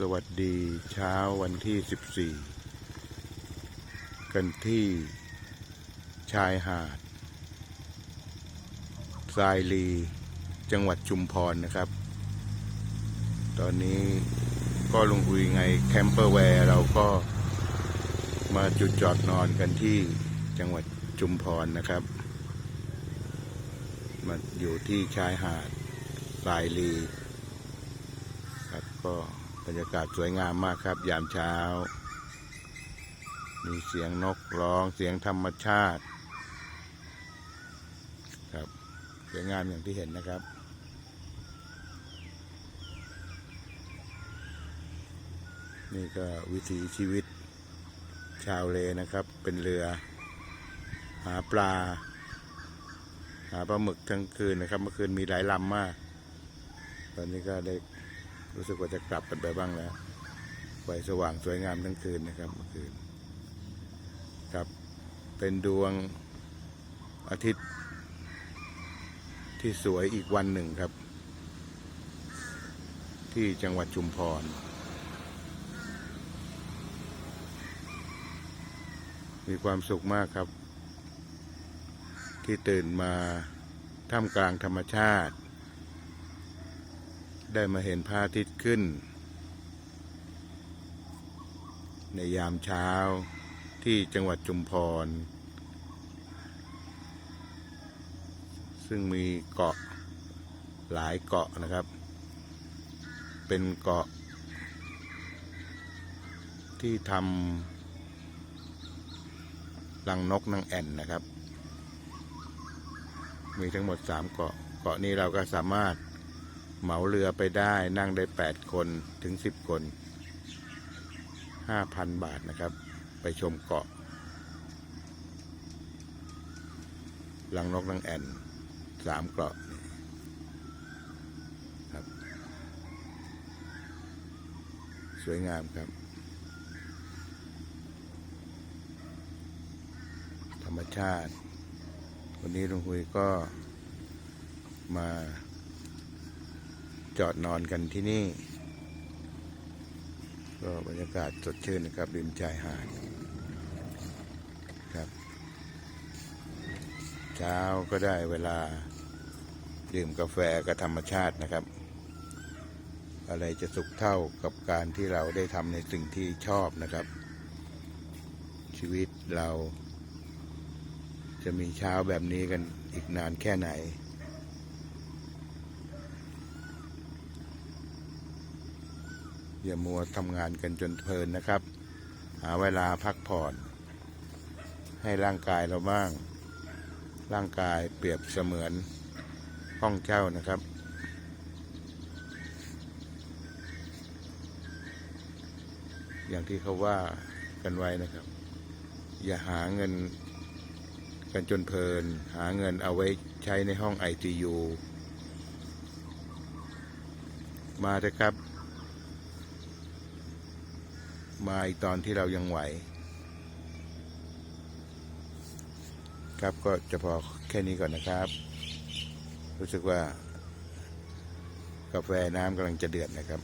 สวัสดีเช้าวันที่ 14 กันที่ชายหาดทรายลีจังหวัดชุมพรนะครับ ตอนนี้ก็ลงคุยไงแคมเปอร์แวร์เราก็มาจุดจอดนอนกันที่จังหวัดชุมพรนะครับ มาอยู่ที่ชายหาดทรายลีครับก็ บรรยากาศสวยงามมากครับ ยามเช้า มีเสียงนกร้องเสียงธรรมชาติครับสวยงามอย่างที่เห็นนะครับ นี่ก็วิถีชีวิตชาวเลนะครับ เป็นเรือ หาปลา หาปลาหมึกทั้งคืนนะครับ เมื่อคืนมีหลายลำมาก ตอนนี้ก็ได้ รู้สึกว่าจะกลับกันไปบ้างแล้วไฟสว่างสวยงามทั้งคืนนะครับเมื่อคืนครับเป็นดวงอาทิตย์ที่สวยอีกวันหนึ่งครับ ที่จังหวัดชุมพร มีความสุขมากครับ ที่ตื่นมาท่ามกลางธรรมชาติ ได้มาเห็นพระอาทิตย์ขึ้น ในยามเช้าที่จังหวัดจุมพร ซึ่งมีเกาะหลายเกาะนะครับ เป็นเกาะ ที่ทำรังนกนางแอ่นนะครับ มีทั้งหมดสามเกาะ เกาะนี้เราก็สามารถ เหมาเรือไปได้นั่งได้แปดคนถึงสิบคนห้าพันบาทนะครับ ไปชมเกาะ ลังนกนังแอ่นสามเกาะครับ สวยงามครับ ธรรมชาติ วันนี้ลุงหุยก็มา จอดนอนกันที่นี่ ก็บรรยากาศสดชื่นนะครับริมชายหาดครับ เช้าก็ได้เวลาดื่มกาแฟกับธรรมชาตินะครับ อะไรจะสุขเท่ากับการที่เราได้ทำในสิ่งที่ชอบนะครับ ชีวิตเราจะมีเช้าแบบนี้กันอีกนานแค่ไหน อย่ามัวทำงานกันจนเพลินนะครับ หาเวลาพักผ่อน ให้ร่างกายเราบ้าง ร่างกายเปรียบเสมือนห้องเช่านะครับอย่างที่เขาว่ากันไว้นะครับ อย่าหาเงินกันจนเพลิน หาเงินเอาไว้ใช้ในห้องไอทียูมาเถอะครับ มาอีกตอนที่เรายังไหว ครับก็จะพอแค่นี้ก่อนนะครับ รู้สึกว่ากาแฟน้ำกำลังจะเดือดนะครับ